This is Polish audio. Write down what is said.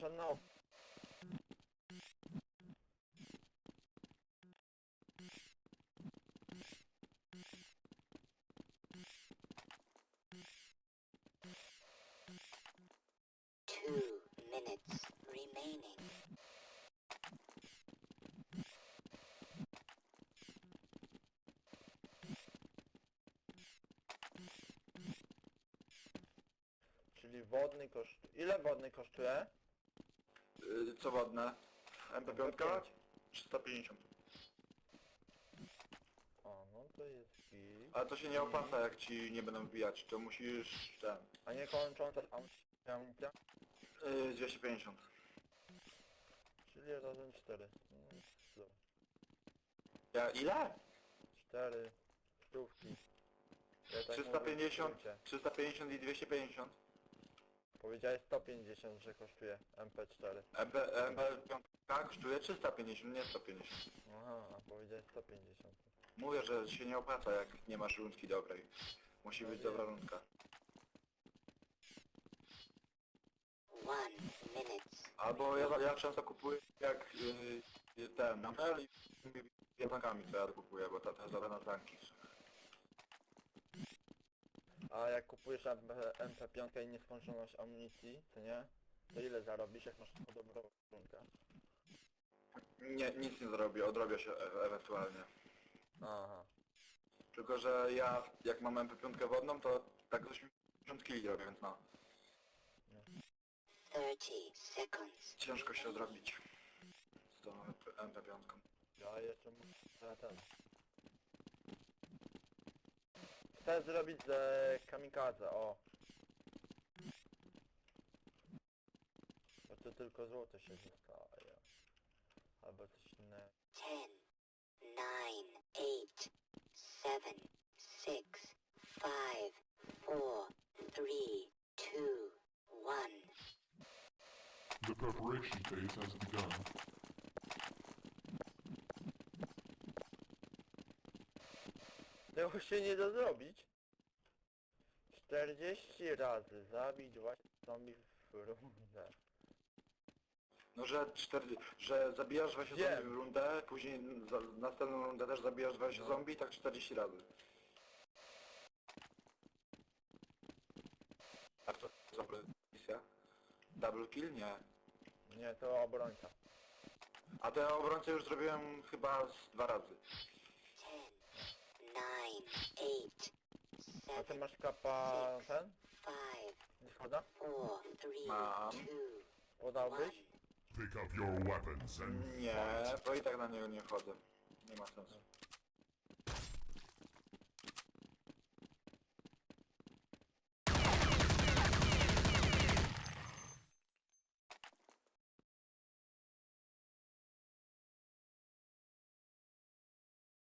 szanował. Two minutes remaining. Czyli wodny kosztuje... Ile wodny kosztuje? Yy, co ładne? MP5? 350. O, no to jest git. Ale to się nie opłaca jak ci nie będą wbijać, to musisz ten... A nie kończąca amunicja? Yy, 250. Czyli razem 4. Mm? Ja ile? 4 stówki. Ja tak mówię w 350, skrócie. 350 i 250. Powiedziałeś 150, że kosztuje MP4. MP, MP5 kosztuje 350, nie 150. Aha, a powiedziałeś 150. Mówię, że się nie opłaca jak nie masz rundki dobrej. Musi No być dobra rundka. One minute. Albo ja, ja często kupuję jak yy, ten Amel i jatankami to ja kupuję, bo to też dobre na tanki. A jak kupujesz MP, MP5 i nieskończoność amunicji, to nie? To ile zarobisz, jak masz tylko dobrą rundkę? Nie, nic nie zrobię, odrobię się e ewentualnie. Aha. Tylko, że ja jak mam MP5 wodną, to tak 80 kg robię, więc no. Thirty seconds. Ciężko się odrobić z tą MP5. Ja jeszcze muszę ten... Chcę zrobić ze kamikadze, o. Bo to tylko złoto się zostaje. Albo coś innego. Ten, nine, eight, seven, six, five, four, three, two, one. The preparation phase has begun. Tego się nie da zrobić. 40 razy zabić właśnie zombie w rundę. No, że, 4, że zabijasz 20 Wiem. zombie w rundę, później za, następną rundę też zabijasz 20 No. zombie, tak 40 razy. A to za misja? Double kill? Nie. Nie, to obrońca. A te obrońce już zrobiłem chyba z dwa razy. Ten, nine, eight, A ty seven, masz kapa ten? five, Discorda? four, three, Mam. two, Podałbyś? one. Pick up your weapons and Nie, bo i tak na niego nie wchodzę.